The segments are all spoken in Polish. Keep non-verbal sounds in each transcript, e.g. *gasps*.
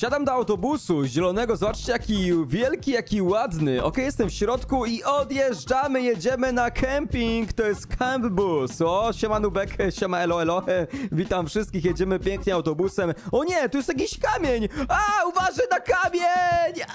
Siadam do autobusu zielonego, zobaczcie jaki wielki, jaki ładny. Okej, jestem w środku i odjeżdżamy, jedziemy na kemping, to jest camp bus. O, siema Nubek, siema elo elo, *laughs* witam wszystkich, jedziemy pięknie autobusem. O nie, tu jest jakiś kamień, a uważaj na kamień!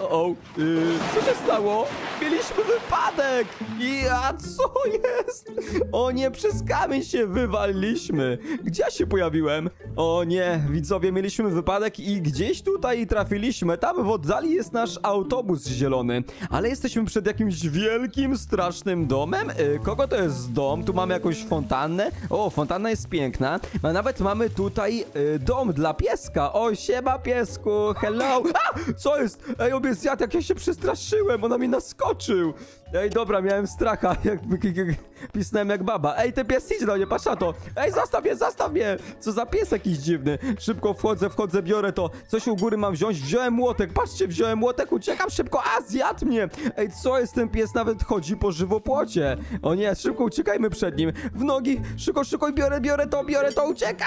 O, o, yy, co się stało? Mieliśmy wypadek i a co jest? O nie, przez kamień się wywaliliśmy. Gdzie ja się pojawiłem? O nie, widzowie, mieliśmy wypadek i gdzieś tutaj trafiliśmy. Tam w oddali jest nasz autobus zielony, ale jesteśmy przed jakimś wielkim, strasznym domem. Y, Kogo to jest dom? Tu mamy jakąś fontannę. O, fontanna jest piękna. A nawet mamy tutaj y, dom dla pieska. O, siema piesku, hello. A, co jest? Ej, obie zjadł, jak ja się przestraszyłem, ona mi naskoczył. Ej, dobra, miałem stracha, *laughs* jak, jak, pisnąłem jak baba. Ej, ten pies idzie do mnie, patrz na to. Ej, zostaw mnie, zostaw mnie. Co za pies jakiś dziwny. Szybko wchodzę, wchodzę, biorę to. Coś u góry mam wziąć. Wziąłem młotek, patrzcie, wziąłem młotek, uciekam szybko. A, zjadł mnie. Ej, co jest ten pies? Nawet chodzi po żywopłocie. O nie, szybko uciekajmy przed nim. W nogi, szybko, szybko, biorę, biorę to, biorę to, uciekam.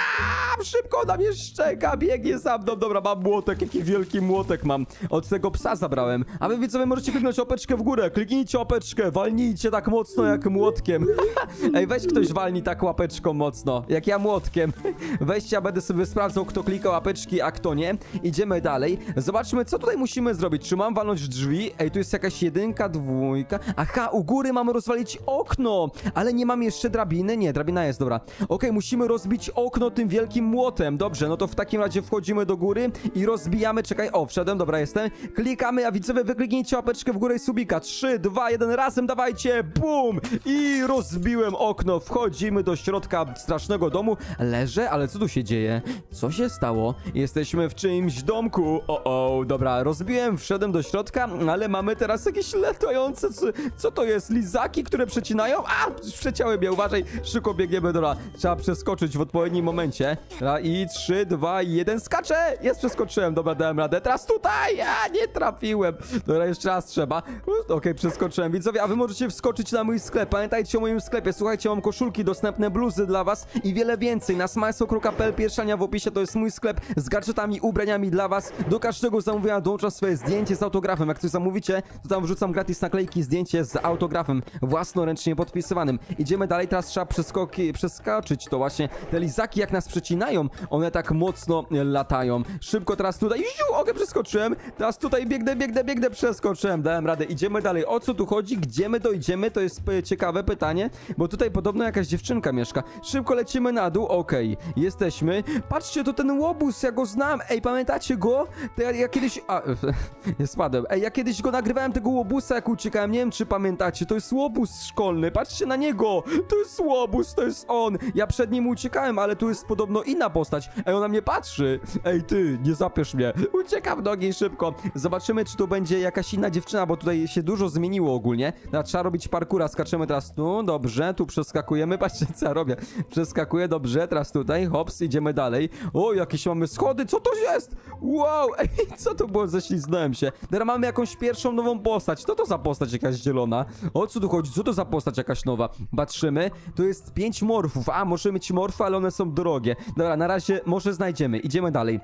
Szybko, na mnie szczeka, biegnie za mną. Dobra, mam młotek, jaki wielki młotek mam. Od tego psa zabrałem. A wy widzowie możecie kliknąć opeczkę w górę. Kliknijcie opeczkę, walnijcie tak mocno jak młotkiem. *laughs* Ej, weź ktoś walni tak łapeczką mocno, jak ja młotkiem. Weźcie, ja będę sobie sprawdzał, kto klika łapeczki, a kto nie. Idziemy dalej. Zobaczmy, co tutaj musimy zrobić. Czy mam walnąć drzwi? Ej, tu jest jakaś jedynka, dwójka. Aha, u góry mamy rozwalić okno, ale nie mam jeszcze drabiny. Nie, drabina jest, dobra. Okej, musimy rozbić okno tym wielkim młotem. Dobrze, no to w takim razie wchodzimy do góry i rozbijamy. Czekaj, o, wszedłem, dobra, jestem. Klikamy, a widzowie, wykliknijcie łapeczkę w górę i subika. 3, 2, 1, razem dawajcie, bum! I rozbiłem okno. Wchodzimy do środka strasznego domu. Leżę, ale co tu się dzieje? Co się stało? Jesteśmy w czyimś domku. O, o, dobra, rozbiłem, wszedłem do środka, ale mamy teraz jakieś latające. Co, co to jest? Lizaki, które przecinają? A, przeciały mnie, uważaj. Szybko biegniemy, dobra. Trzeba przeskoczyć w odpowiednim momencie. Dobra, i 3, 2, 1, skaczę! Jest, przeskoczyłem, dobra, dałem radę. Teraz tutaj! Ja nie trafiłem. Dobra, jeszcze raz trzeba. Okej, przeskoczyłem. Widzowie, a wy możecie wskoczyć na mój sklep. Pamiętajcie o moim sklepie. Słuchajcie, mam koszulki, dostępne bluzy dla was i wiele więcej. Na smajsokro.pl pierwszania w opisie to jest mój sklep z gadżetami, ubraniami dla was. Do każdego zamówienia dołączam swoje zdjęcie z autografem. Jak coś zamówicie, to tam wrzucam gratis naklejki, zdjęcie z autografem własnoręcznie podpisywanym. Idziemy dalej, teraz trzeba przeskoki, przeskoczyć to właśnie. Te lizaki jak nas przecinają, one tak mocno latają. Szybko teraz tutaj, ziu, okej, przeskoczyłem. Teraz tutaj biegnę, biegnę, biegnę, przeskoczyłem, dałem radę. Idziemy dalej. O co tu chodzi? Gdzie my dojdziemy? To jest e, ciekawe pytanie, bo tutaj podobno jakaś dziewczynka mieszka. Szybko lecimy na dół, okej, jesteśmy. Patrzcie, to ten łobuz, ja go znam. Ej, pamiętacie go? To ja, ja kiedyś... A, *laughs* nie spadłem. Ej, ja kiedyś go nagrywałem, tego łobusa, jak uciekałem. Nie wiem, czy pamiętacie. To jest łobuz szkolny. Patrzcie na niego. To jest łobuz, to jest on. Ja przed nim uciekałem, ale tu jest podobno inna postać. Ej, ona mnie patrzy. Ej, ty, nie zapiesz mnie. Uciekam do niej szybko. Zobaczymy, czy tu będzie jakaś inna dziewczyna, bo tutaj się dużo zmieniło ogólnie. No, trzeba robić parkura. Skaczemy teraz tu, dobrze. Tu przeskakujemy. *laughs* Patrzcie, co ja robię. Przeskakuję, dobrze. Teraz tutaj, hops, idziemy dalej. O, jakieś mamy schody. Co to jest? Wow, *laughs* ej, co to było? Ześliznąłem się. Teraz mamy jakąś pierwszą nową postać. Co to za postać jakaś zielona? O co tu chodzi? Co to za postać jakaś nowa? Patrzymy. Tu jest pięć morfów. A, możemy mieć morfy, ale one są drogie. Dobra, na razie może znajdziemy. Idziemy dalej.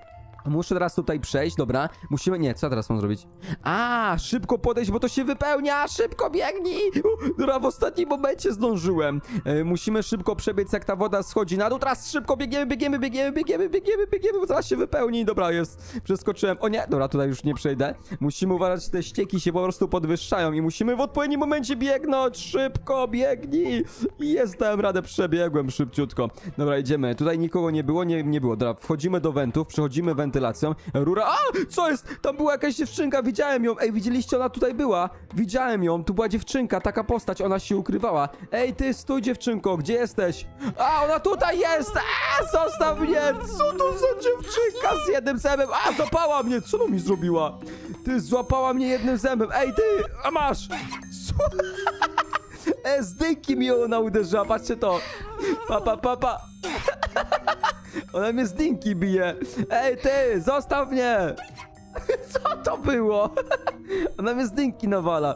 Muszę teraz tutaj przejść, dobra. Musimy. Nie, co ja teraz mam zrobić? A, szybko podejść, bo to się wypełnia! Szybko biegnij! Dobra, w ostatnim momencie zdążyłem. E, musimy szybko przebiec, jak ta woda schodzi na dół. Teraz szybko biegniemy, biegniemy, biegniemy, biegniemy, biegniemy, biegniemy, bo zaraz się wypełni. Dobra, jest. Przeskoczyłem. O nie, dobra, tutaj już nie przejdę. Musimy uważać, te ścieki się po prostu podwyższają i musimy w odpowiednim momencie biegnąć. Szybko, biegnij! I Jest, dałem radę, przebiegłem szybciutko. Dobra, idziemy. Tutaj nikogo nie było, nie, nie było. Dobra, wchodzimy do wentów, przechodzimy wentylacją. Rura. A! Co jest? Tam była jakaś dziewczynka, widziałem ją. Ej, widzieliście, ona tutaj była. Widziałem ją. Tu była dziewczynka, taka postać, ona się ukrywała. Ej, ty, stój dziewczynko, gdzie jesteś? A, ona tutaj jest! A, zostaw mnie! Co to za dziewczynka z jednym zębem? A, złapała mnie! Co ona mi zrobiła? Ty, złapała mnie jednym zębem. Ej, ty! A masz! Co? *laughs* E, mi ona uderzyła, patrzcie to. Pa, pa, pa, pa. Ona mnie z dynki bije. Ej, ty, zostaw mnie! *laughs* Co to było? *laughs* Ona mnie z dynki nawala.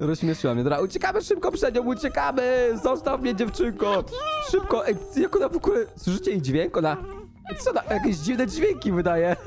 Rozśmieszyła mnie. Dobra, uciekamy szybko przed nią, uciekamy! Zostaw mnie, dziewczynko! Szybko! Ej, jak ona w ogóle... Słyszycie jej dźwięk? Ona... Co ona... Jakieś dziwne dźwięki wydaje. *laughs*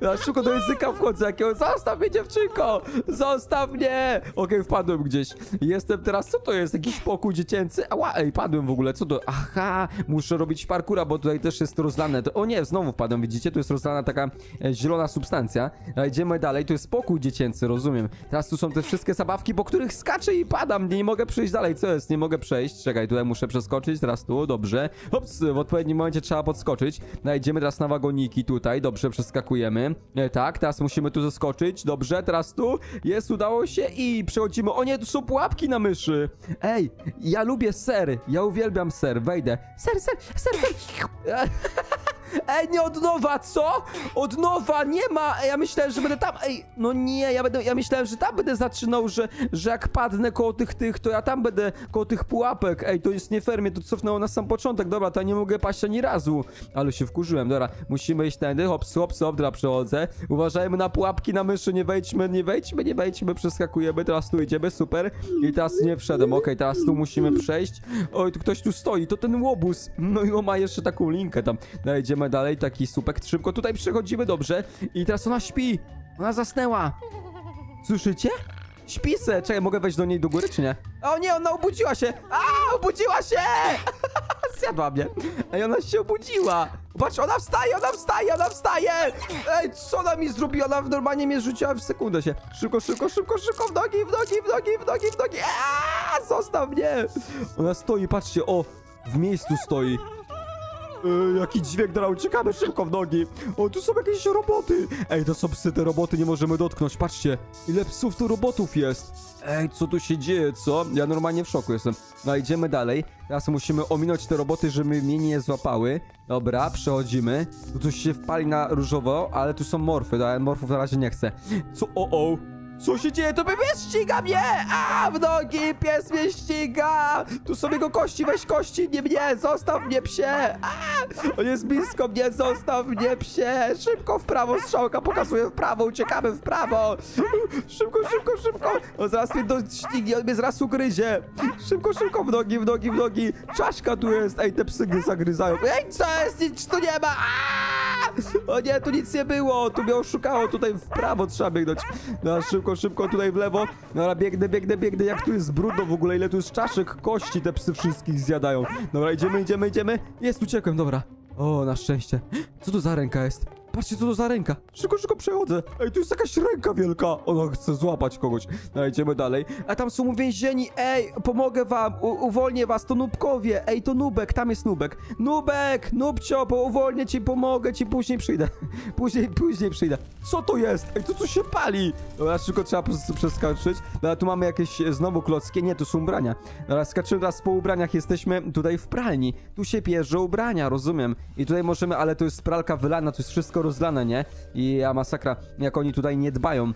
Ja szybko do języka wchodzę jakiego. Zostaw mnie, dziewczynko! Zostaw mnie! Okej, wpadłem gdzieś. Jestem teraz, co to jest? Jakiś pokój dziecięcy? Ała, ej, padłem w ogóle, co to? Aha, muszę robić parkura, bo tutaj też jest rozlane. To, o nie, znowu wpadłem, widzicie? Tu jest rozlana taka e, zielona substancja. A idziemy dalej, to jest pokój dziecięcy, rozumiem. Teraz tu są te wszystkie zabawki, po których skaczę i padam. Nie, nie mogę przejść dalej, co jest? Nie mogę przejść. Czekaj, tutaj muszę przeskoczyć, teraz tu, dobrze. Hops, w odpowiednim momencie trzeba podskoczyć. No, idziemy teraz na wagoniki tutaj, dobrze, przeskakujemy. E, tak, teraz musimy tu zeskoczyć, dobrze, teraz tu. Jest, udało się i przechodzimy. O nie, tu są pułapki na myszy. Ej, ja lubię ser, ja uwielbiam ser, wejdę. Ser, ser, ser, ser. Ej, nie od nowa, co? Od nowa, nie ma! Ej, ja myślałem, że będę tam. Ej, no nie, ja będę. Ja myślałem, że tam będę zaczynał, że, że jak padnę koło tych tych, to ja tam będę koło tych pułapek. Ej, to jest nie fair, to cofnęło na sam początek. Dobra, to ja nie mogę paść ani razu. Ale się wkurzyłem, dobra. Musimy iść tędy, hops, hops, hop, dobra, przechodzę. Uważajmy na pułapki na myszy, nie wejdźmy, nie wejdźmy, nie wejdźmy, przeskakujemy. Teraz tu idziemy, super. I teraz nie wszedłem, okej, teraz tu musimy przejść. Oj, tu ktoś tu stoi, to ten łobuz. No i on ma jeszcze taką linkę tam. No, dalej, taki supek, szybko tutaj przechodzimy, dobrze. I teraz ona śpi. Ona zasnęła. Słyszycie? Śpi se. Czekaj, mogę wejść do niej do góry, czy nie? O nie, ona obudziła się! A, obudziła się! *laughs* Zjadła mnie. Ej, ona się obudziła. Patrz, ona wstaje, ona wstaje, ona wstaje! Ej, co ona mi zrobiła? Ona normalnie mnie rzuciła w sekundę się. Szybko, szybko, szybko, szybko, w nogi, w nogi, w nogi, w nogi, w nogi. Zostaw mnie! Ona stoi, patrzcie, o, w miejscu stoi. Ej, jaki dźwięk, dobra, uciekamy szybko w nogi. O, tu są jakieś roboty. Ej, to są psy, te roboty nie możemy dotknąć. Patrzcie, ile psów tu robotów jest. Ej, co tu się dzieje, co? Ja normalnie w szoku jestem. No, idziemy dalej. Teraz musimy ominąć te roboty, żeby mnie nie złapały. Dobra, przechodzimy. Tu coś się wpali na różowo, ale tu są morfy, ale morfów na razie nie chcę. Co? O, o. Co się dzieje? To pies ściga mnie! A, w nogi! Pies mnie ściga! Tu są jego kości, weź kości, nie mnie! Zostaw mnie, psie! A, on jest blisko mnie, zostaw mnie, psie! Szybko w prawo, strzałka pokazuje w prawo, uciekamy w prawo! Szybko, szybko, szybko! On zaraz mnie doścignie, on mnie zaraz ugryzie! Szybko, szybko, w nogi, w nogi, w nogi! Czaszka tu jest! Ej, te psy mnie zagryzają! Ej, co jest? Nic tu nie ma! A! O nie, tu nic nie było! Tu mnie oszukało, tutaj w prawo trzeba biegnąć. No, szybko, szybko, tutaj w lewo. Dobra, biegnę, biegnę, biegnę. Jak tu jest brudno w ogóle, ile tu jest czaszek, kości te psy wszystkich zjadają. Dobra, idziemy, idziemy, idziemy. Jest, uciekłem, dobra. O, na szczęście. Co to za ręka jest? Patrzcie, co to za ręka. Szybko, szybko przechodzę. Ej, tu jest jakaś ręka wielka. Ona chce złapać kogoś. No, idziemy dalej. A tam są uwięzieni. Ej, pomogę wam. U uwolnię was. To nubkowie. Ej, to nubek. Tam jest nubek. Nubek, nubcio, bo uwolnię ci, pomogę ci. Później przyjdę. *laughs* Później, później przyjdę. Co to jest? Ej, to co się pali? Dobra, szybko trzeba przeskoczyć. Dobra, tu mamy jakieś e, znowu klockie. Nie, to są ubrania. Dobra, skaczymy teraz po ubraniach. Jesteśmy tutaj w pralni. Tu się pierze ubrania, rozumiem. I tutaj możemy, ale to jest pralka wylana, to jest wszystko rozlane, nie? I ja masakra, jak oni tutaj nie dbają.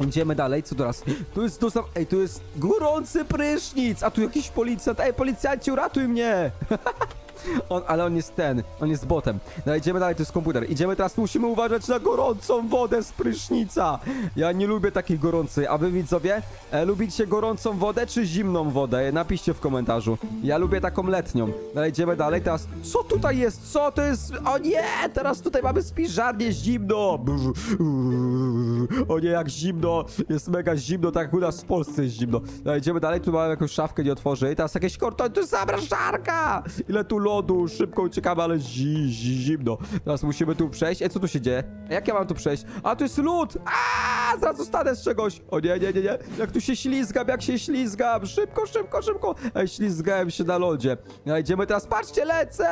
Idziemy dalej, co teraz? Tu jest to sam... Ej, tu jest gorący prysznic! A tu jakiś policjant. Ej, policjanci, uratuj mnie! *laughs* On, ale on jest ten, on jest botem. No idziemy dalej, to jest komputer. Idziemy teraz, musimy uważać na gorącą wodę z prysznica. Ja nie lubię takiej gorącej, a wy widzowie, e, lubicie gorącą wodę czy zimną wodę? Napiszcie w komentarzu. Ja lubię taką letnią. No idziemy dalej, teraz, co tutaj jest? Co to jest? O nie, teraz tutaj mamy spiżarnię zimno. O nie, jak zimno, jest mega zimno, tak jak u nas w Polsce jest zimno. No idziemy dalej, tu mamy jakąś szafkę, nie otworzę. I teraz jakieś korto, tu jest zamrażarka! Ile tu lodu, szybko uciekamy, ale zi, zi, zimno. Teraz musimy tu przejść. Ej, co tu się dzieje? Jak ja mam tu przejść? A, tu jest lód! A, zaraz zostanę z czegoś. O nie, nie, nie, nie. Jak tu się ślizgam, jak się ślizgam. Szybko, szybko, szybko. Ej, ślizgałem się na lodzie. No, idziemy teraz, patrzcie, lecę!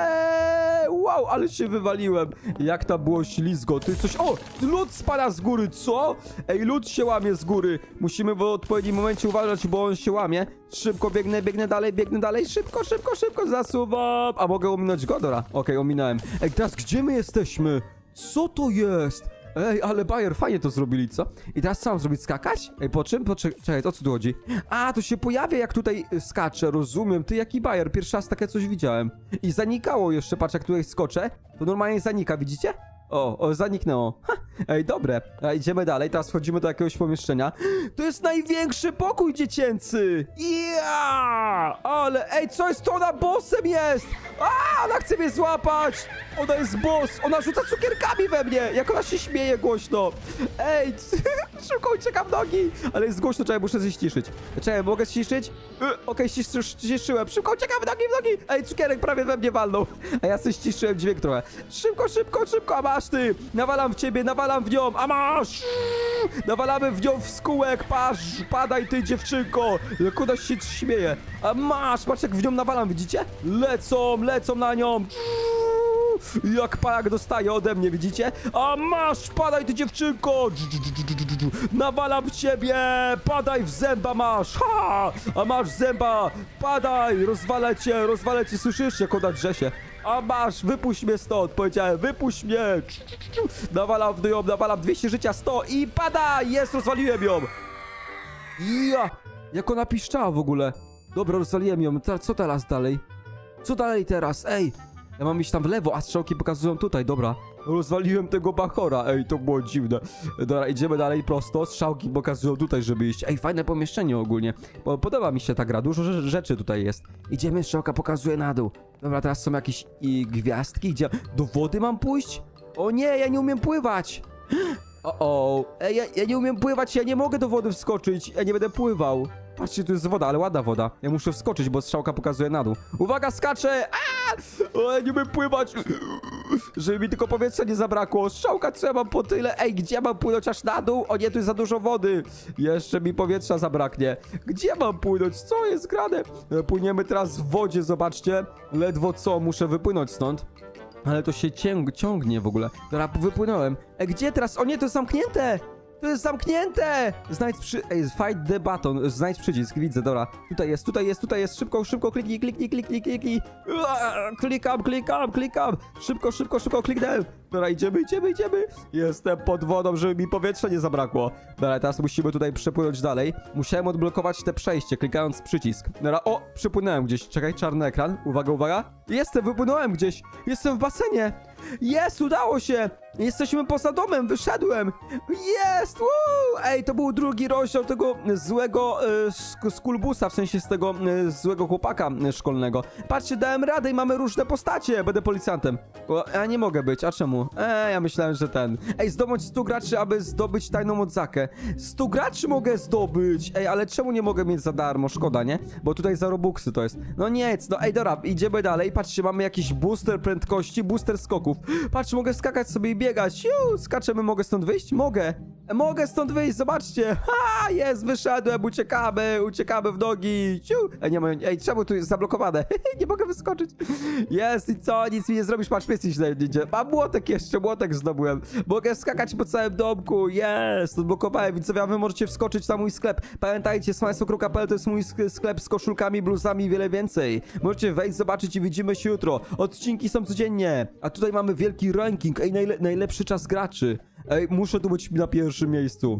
Wow, ale się wywaliłem. Jak tam było ślizgo. Ty coś... O, lód spada z góry, co? Ej, lód się łamie z góry. Musimy w odpowiednim momencie uważać, bo on się łamie. Szybko biegnę, biegnę dalej, biegnę dalej. Szybko, szybko, szybko, zasuwam. A mogę ominąć go? Dobra, okej, ominąłem. Ej, teraz gdzie my jesteśmy? Co to jest? Ej, ale Bayer, fajnie to zrobili, co? I teraz co mam zrobić? Skakać? Ej, po czym? Po czym? Czekaj, o co tu chodzi? A, to się pojawia, jak tutaj y, skaczę, rozumiem. Ty, jaki Bayer? Pierwszy raz takie coś widziałem. I zanikało jeszcze, patrz, jak tutaj skoczę, to normalnie zanika, widzicie? O, o, zaniknęło. Ha, ej, dobre. A idziemy dalej, teraz wchodzimy do jakiegoś pomieszczenia. To jest największy pokój dziecięcy! Ja! Ale, ej, co jest to? Ona bossem jest! A, ona chce mnie złapać! Ona jest boss! Ona rzuca cukierkami we mnie! Jak ona się śmieje głośno! Ej, *laughs* szybko uciekam nogi! Ale jest głośno, czekaj, muszę się ściszyć. Czekaj, mogę ściszyć? Y, Okej, ściszysz, ściszyłem. Szybko uciekam nogi w nogi! Ej, cukierek prawie we mnie walnął. A ja sobie ściszyłem dźwięk trochę. Szybko, szybko, szybko, a masz ty! Nawalam w ciebie, nawalam w nią, a masz! Nawalamy w nią w skółek, patrz, padaj ty dziewczynko! Ona się śmieje. A masz, patrz jak w nią nawalam, widzicie? Lecą, lecą na nią! Jak palak dostaje ode mnie, widzicie? A masz, padaj ty dziewczynko! Nawalam w ciebie! Padaj w zęba masz! Ha! A masz zęba! Padaj! Rozwalę cię, rozwalę cię, słyszysz jak ona drze się? A masz, wypuść mnie stąd, powiedziałem, wypuść mnie! Nawalam w nią, nawalam 200 życia, 100 i pada! Jest, rozwaliłem ją! Ja! Jak ona piszczała w ogóle? Dobra, rozwaliłem ją, co teraz dalej? Co dalej teraz? Ej! Ja mam iść tam w lewo, a strzałki pokazują tutaj, dobra. Rozwaliłem tego bachora, ej, to było dziwne. Dobra, idziemy dalej prosto, strzałki pokazują tutaj, żeby iść. Ej, fajne pomieszczenie ogólnie. Bo podoba mi się ta gra, dużo rze- rzeczy tutaj jest. Idziemy, strzałka pokazuje na dół. Dobra, teraz są jakieś i gwiazdki, gdzie... Do wody mam pójść? O nie, ja nie umiem pływać! *gasps* O, o, Ej, ja, ja nie umiem pływać, ja nie mogę do wody wskoczyć, ja nie będę pływał. Patrzcie, tu jest woda, ale ładna woda. Ja muszę wskoczyć, bo strzałka pokazuje na dół. Uwaga, skaczę! Aaa! O, ja nie umiem pływać! Żeby mi tylko powietrza nie zabrakło. Strzałka, co ja mam po tyle? Ej, gdzie mam płynąć aż na dół? O nie, tu jest za dużo wody. Jeszcze mi powietrza zabraknie. Gdzie mam płynąć? Co jest grane? E, Płyniemy teraz w wodzie, zobaczcie. Ledwo co, muszę wypłynąć stąd. Ale to się ciąg, ciągnie w ogóle. Dobra, wypłynąłem. E, gdzie teraz? O nie, to jest zamknięte! To jest zamknięte! Znajdź przy... Ej, fight the button. Znajdź przycisk, widzę, dobra. Tutaj jest, tutaj jest, tutaj jest. Szybko, szybko, kliknij, kliknij, kliknij, kliknij. Klikam, klikam, klikam. Szybko, szybko, szybko, kliknę. Dobra, idziemy, idziemy, idziemy. Jestem pod wodą, żeby mi powietrza nie zabrakło. Dobra, teraz musimy tutaj przepłynąć dalej. Musiałem odblokować te przejście, klikając przycisk. Dobra, o, przypłynąłem gdzieś. Czekaj, czarny ekran. Uwaga, uwaga. Jestem, wypłynąłem gdzieś. Jestem w basenie. Jest, udało się. Jesteśmy poza domem, wyszedłem. Jest, woo! Ej, to był drugi rozdział tego złego sk- skulbusa, w sensie z tego e, złego chłopaka e, szkolnego. Patrzcie, dałem radę i mamy różne postacie. Będę policjantem. O, ja nie mogę być, a czemu? Ej, ja myślałem, że ten. Ej, zdobądź 100 graczy, aby zdobyć tajną odzakę. 100 graczy mogę zdobyć. Ej, ale czemu nie mogę mieć za darmo? Szkoda, nie? Bo tutaj za robuxy to jest. No nic, no ej, dobra, idziemy dalej. Patrzcie, mamy jakiś booster prędkości, booster Patrz, mogę skakać sobie i biegać. Siu, skaczemy, mogę stąd wyjść? Mogę. Mogę stąd wyjść, zobaczcie. Ha, jest, wyszedłem, uciekamy, uciekamy w nogi. Siu. Ej, nie ma, ej, czemu tu jest zablokowane? *laughs* nie mogę wyskoczyć. Jest i co, nic mi nie zrobisz, patrz, pies idzie. Mam młotek jeszcze, młotek zdobyłem. Mogę skakać po całym domku, jest, odblokowałem, więc a wy możecie wskoczyć na mój sklep. Pamiętajcie, smajsokru.pl to jest mój sk- sklep z koszulkami, bluzami i wiele więcej. Możecie wejść, zobaczyć i widzimy się jutro. Odcinki są codziennie. A tutaj mamy wielki ranking, ej, najle najlepszy czas graczy. Ej, muszę tu być na pierwszym miejscu.